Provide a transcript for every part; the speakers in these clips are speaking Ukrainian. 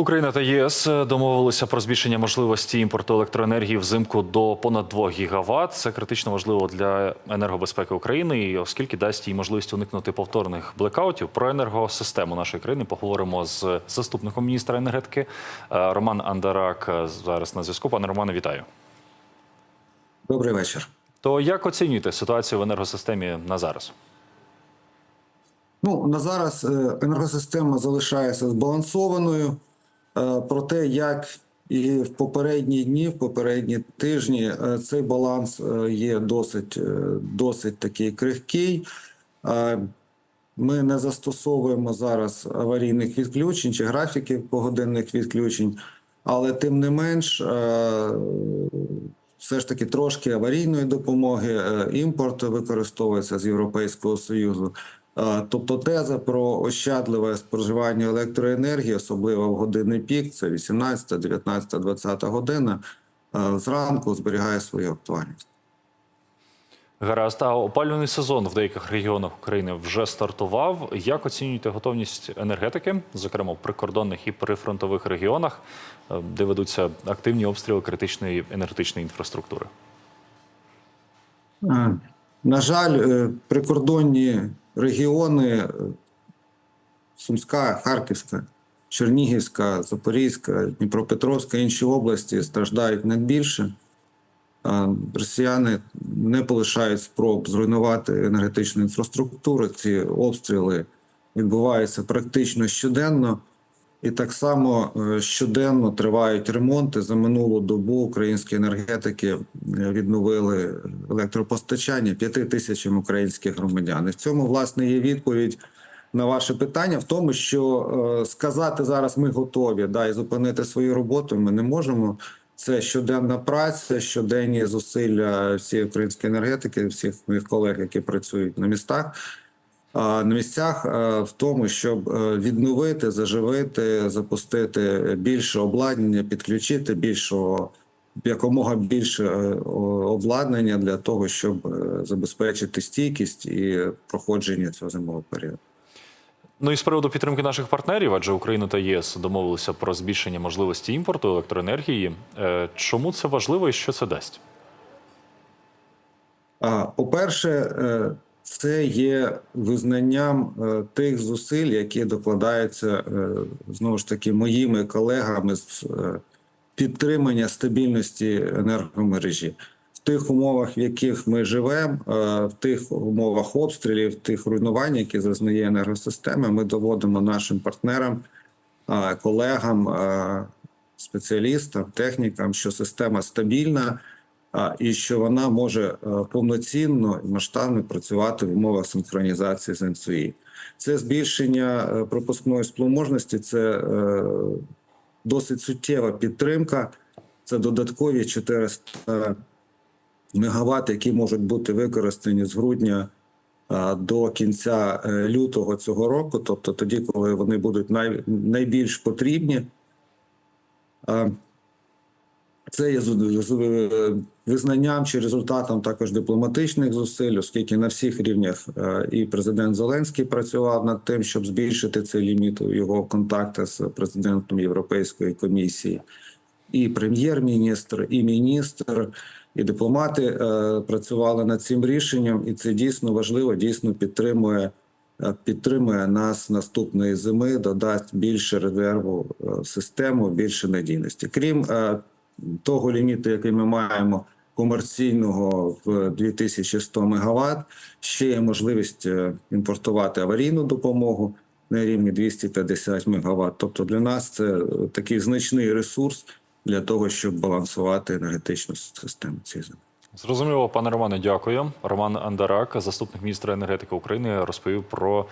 Україна та ЄС домовилися про збільшення можливості імпорту електроенергії взимку до понад 2 гігаватт. Це критично важливо для енергобезпеки України, і оскільки дасть їй можливість уникнути повторних блекаутів. Про енергосистему нашої країни поговоримо з заступником міністра енергетики Е, Роман Андарак е, зараз на зв'язку. Пане Романе, вітаю. Добрий вечір. То як оцінюєте ситуацію в енергосистемі на зараз? Ну на зараз е, енергосистема залишається збалансованою. Е, Проте, як і в попередні дні, в попередні тижні, е, цей баланс е, є досить, досить такий крихкий. Ми не застосовуємо зараз аварійних відключень чи графіків погодинних відключень, але тим не менш, все ж таки трошки аварійної допомоги. Імпорт використовується з Європейського Союзу. Е, Тобто теза про ощадливе споживання електроенергії, особливо в години пік, це 18, 19, 20 година, е, зранку зберігає свою актуальність. Гаразд, а опалювальний сезон в деяких регіонах України вже стартував. Як оцінюєте готовність енергетики, зокрема в прикордонних і прифронтових регіонах, е, де ведуться активні обстріли критичної енергетичної інфраструктури? На жаль, прикордонні регіони е, Сумська, Харківська, Чернігівська, Запорізька, Дніпропетровська, інші області страждають найбільше. Росіяни не полишають спроб зруйнувати енергетичну інфраструктуру. Ці обстріли відбуваються практично щоденно. І так само е, щоденно тривають ремонти. За минулу добу українські енергетики е, відновили електропостачання п'яти тисячам українських громадян. І в цьому власне є відповідь на ваше питання в тому, що е, сказати зараз ми готові да і зупинити свою роботу. Ми не можемо. Це щоденна праця, щоденні зусилля всієї української енергетики, всіх моїх колег, які працюють на містах на місцях в тому, щоб е, відновити, заживити, запустити більше обладнання, підключити більшого якомога більше е, обладнання для того, щоб е, забезпечити стійкість і проходження цього зимового періоду. Ну і з приводу підтримки наших партнерів, адже Україна та єС домовилися про збільшення можливості імпорту електроенергії. Чому це важливо і що це дасть? По-перше, е, це є визнанням е, тих зусиль, які докладаються е, знову ж таки моїми колегами з е, підтримання стабільності енергомережі. В тих умовах, в яких ми живемо, в тих умовах обстрілів, тих руйнувань, які зазнає енергосистема, ми доводимо нашим партнерам, колегам, спеціалістам, технікам, що система стабільна і що вона може е, повноцінно і масштабно працювати в умовах синхронізації з НСУІ. Це збільшення е, пропускної спроможності, це е, досить суттєва підтримка. Це додаткові 400 мегаватт, які можуть бути використані з грудня до кінця лютого цього року, тобто тоді, коли вони будуть найбільш потрібні. Це є е, визнанням чи результатом також дипломатичних зусиль, оскільки на всіх рівнях е, і президент Зеленський працював над тим, щоб збільшити цей ліміт у його контакти з президентом Європейської комісії, і прем'єр-міністр, і міністр, і дипломати е, працювали над цим рішенням, і це дійсно важливо, дійсно підтримує. Підтримує нас наступної зими, додасть більше резерву в систему, більше надійності. Крім того ліміту, який ми маємо комерційного в 2100 МВт, ще є можливість е, імпортувати аварійну допомогу на рівні 250 МВт. Тобто для нас це е, такий значний ресурс для того, щоб балансувати енергетичну систему цієї зими. Зрозуміло, пане Романе, дякую. Роман Андарак, заступник міністра енергетики України, розповів про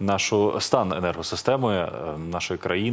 нашу стан енергосистеми е, нашої країни.